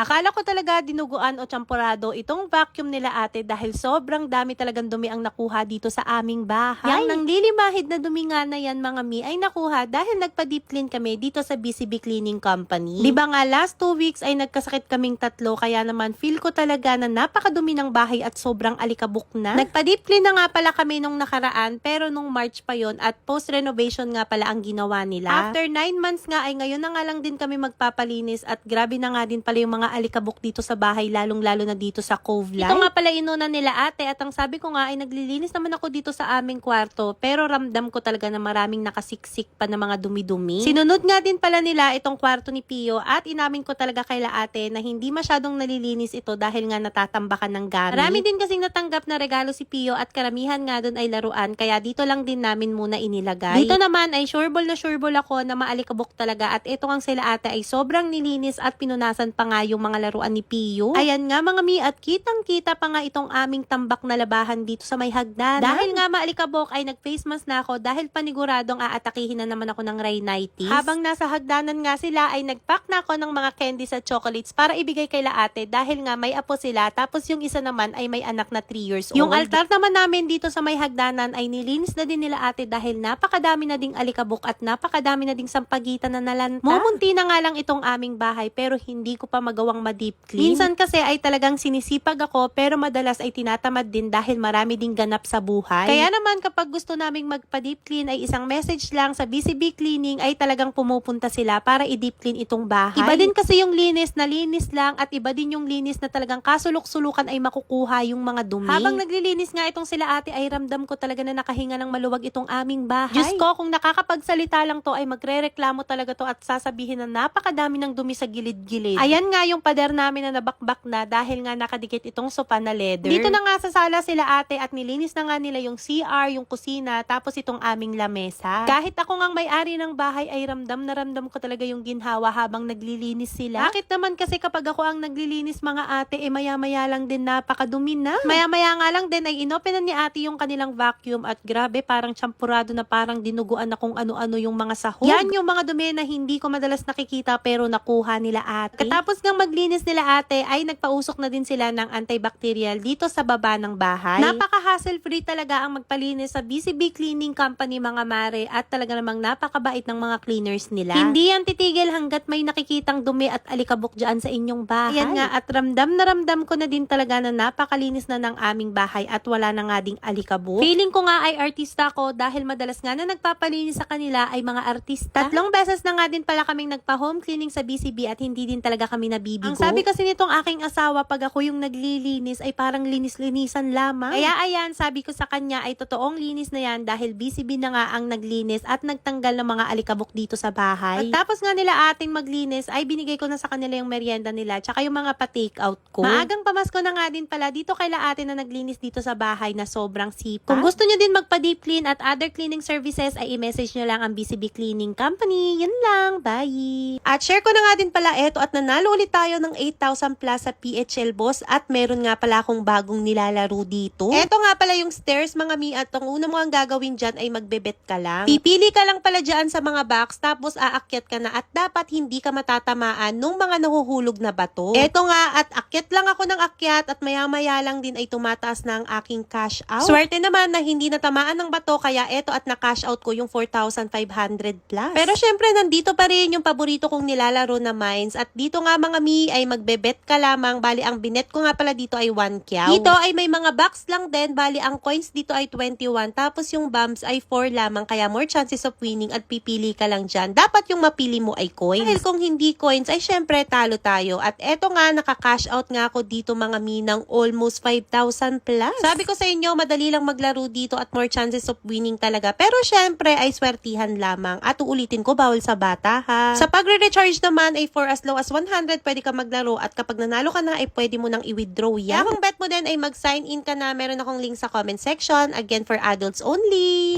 Akala ko talaga dinuguan o champurado itong vacuum nila ate dahil sobrang dami talagang dumi ang nakuha dito sa aming bahay. Yang nang lilimahid na dumi nga na yan mga mi ay nakuha dahil nagpa-deep clean kami dito sa BCB Cleaning Company. Di ba nga last two weeks ay nagkasakit kaming tatlo kaya naman feel ko talaga na napakadumi ng bahay at sobrang alikabok na. Nagpa-deep clean na nga pala kami nung nakaraan pero nung March pa yon at post-renovation nga pala ang ginawa nila. After 9 months nga ay ngayon na nga lang din kami magpapalinis at grabe na nga din pala yung mga alikabok dito sa bahay lalong-lalo na dito sa Cove Life. Ito nga pala inuna nila ate at ang sabi ko nga ay naglilinis naman ako dito sa aming kwarto pero ramdam ko talaga na maraming nakasiksik pa na mga dumi-dumi. Sinunod nga din pala nila itong kwarto ni Pio at inamin ko talaga kay la ate na hindi masyadong nalilinis ito dahil nga natatambakan ng gamit. Marami din kasing natanggap na regalo si Pio at karamihan nga doon ay laruan kaya dito lang din namin muna inilagay. Dito naman ay sureball na sureball ako na maalikabok talaga at ito ang sila ate ay sobrang nilinis at pinunasan pa nga yung mga laruan ni Pio. Ayan nga mga mi at kitang kita pa nga itong aming tambak na labahan dito sa may hagdanan. Dahil nga maalikabok ay nag-face mask na ako dahil paniguradong aatakihin na naman ako ng rhinitis. Habang nasa hagdanan nga sila ay nagpack na ako ng mga candies at chocolates para ibigay kay la ate dahil nga may apo sila tapos yung isa naman ay may anak na 3 years old. Yung altar naman namin dito sa may hagdanan ay nilinis na din nila ate dahil napakadami na ding alikabok at napakadami na ding sampagitan na nalanta. Mumunti na nga lang itong aming bahay pero hindi ko pa magawang ma-deep clean. Minsan kasi ay talagang sinisipag ako pero madalas ay tinatamad din dahil marami ding ganap sa buhay. Kaya naman kapag gusto naming magpa-deep clean ay isang message lang sa BCB Cleaning ay talagang pumupunta sila para i-deep clean itong bahay. Iba din kasi yung linis na linis lang at iba din yung linis na talagang kasulok-sulukan ay makukuha yung mga dumi. Habang naglilinis nga itong sila ate ay ramdam ko talaga na nakahinga ng maluwag itong aming bahay. Diyos ko, kung nakakapagsalita lang to ay magre-reklamo talaga to at sasabihin na napakadami ng dumi sa gilid-gilid. Ayan nga yung pader namin na nabakbak na dahil nga nakadikit itong sopa na leather. Dito na nga sa sala sila ate at nilinis na nga nila yung CR, yung kusina, tapos itong aming lamesa. Kahit ako ngang may-ari ng bahay ay ramdam na ramdam ko talaga yung ginhawa habang naglilinis sila. Bakit naman kasi kapag ako ang naglilinis mga ate, eh maya-maya lang din napakadumi na. Maya-maya nga lang din ay inopen na ni ate yung kanilang vacuum at grabe parang champurado na parang dinuguan na kung ano-ano yung mga sahog. Yan yung mga dumi na hindi ko madalas nakikita pero nakuha nila ate. Katapos ngang maglinis nila ate ay nagpausok na din sila ng antibacterial dito sa baba ng bahay. Napaka-hassle free talaga ang magpalinis sa BCB Cleaning Company mga mare at talaga namang napakabait ng mga cleaners nila. Hindi yan titigil hanggat may nakikitang dumi at alikabok dyan sa inyong bahay. Yan nga at ramdam na ramdam ko na din talaga na napakalinis na ng aming bahay at wala na nga ding alikabok. Feeling ko nga ay artista ko dahil madalas nga na nagpapalinis sa kanila ay mga artista. Tatlong beses na nga din pala kaming nagpa-home cleaning sa BCB at hindi din talaga kami nabibigo. Ang sabi kasi nitong aking asawa pag ako yung naglilinis ay parang linis-linisan lamang. Kaya ayan, sabi ko sa kanya ay totoong linis na yan dahil BCB na nga ang naglinis at nagtanggal ng mga alikabok dito sa bahay. At tapos nga nila ating maglinis ay binigay ko na sa kanila yung merienda nila tsaka yung mga pa-take out ko. Maagang pamasko na nga din pala dito kay ate na naglinis dito sa bahay na sobrang sipag. Kung gusto nyo din magpa-deep clean at other cleaning services ay i-message nyo lang ang BCB Cleaning Company. Yun lang. Bye! At share ko na nga din pala eto at nanalo ulit tayo ng 8,000 plus sa PHL Boss at meron nga pala akong bagong nilalaro dito. Eto nga pala yung stairs mga mi at ang una mo ang gagawin dyan ay magbebet ka lang. Pipili ka lang pala dyan sa mga box tapos aakyat ka na at dapat hindi ka matatamaan nung mga nahuhulog na bato. Eto nga at akyat lang ako ng akyat at maya-maya lang din ay tumataas na ang aking cash out. Swerte naman na hindi natamaan ng bato kaya eto at na-cash out ko yung 4,500 plus. Pero syempre nandito pa rin yung paborito kong nilalaro na mines at dito nga mga mi ay magbebet ka lamang bali ang binet ko nga pala dito ay 1 kyaw. Dito ay may mga box lang din bali ang coins dito ay 21 tapos yung bombs ay 4 lamang kaya more chances of winning at pipili ka lang dyan. Dapat yung mapili mo ay coins. Dahil kung hindi coins ay syempre talo tayo at eto nga naka-cash out nga ako dito mga mi ng almost 5,000 plus. Sabi ko sa inyo madali lang maglaro dito at more chances of winning talaga pero syempre ay swertihan lamang at uulitin ko bawal sa bata ha. Sa pagre-recharge naman ay for as low as 100 pwede ka maglaro at kapag nanalo ka na ay pwede mo nang i-withdraw yan. Kaya kung bet mo din ay mag-sign in ka na meron akong link sa comment section again for adults only.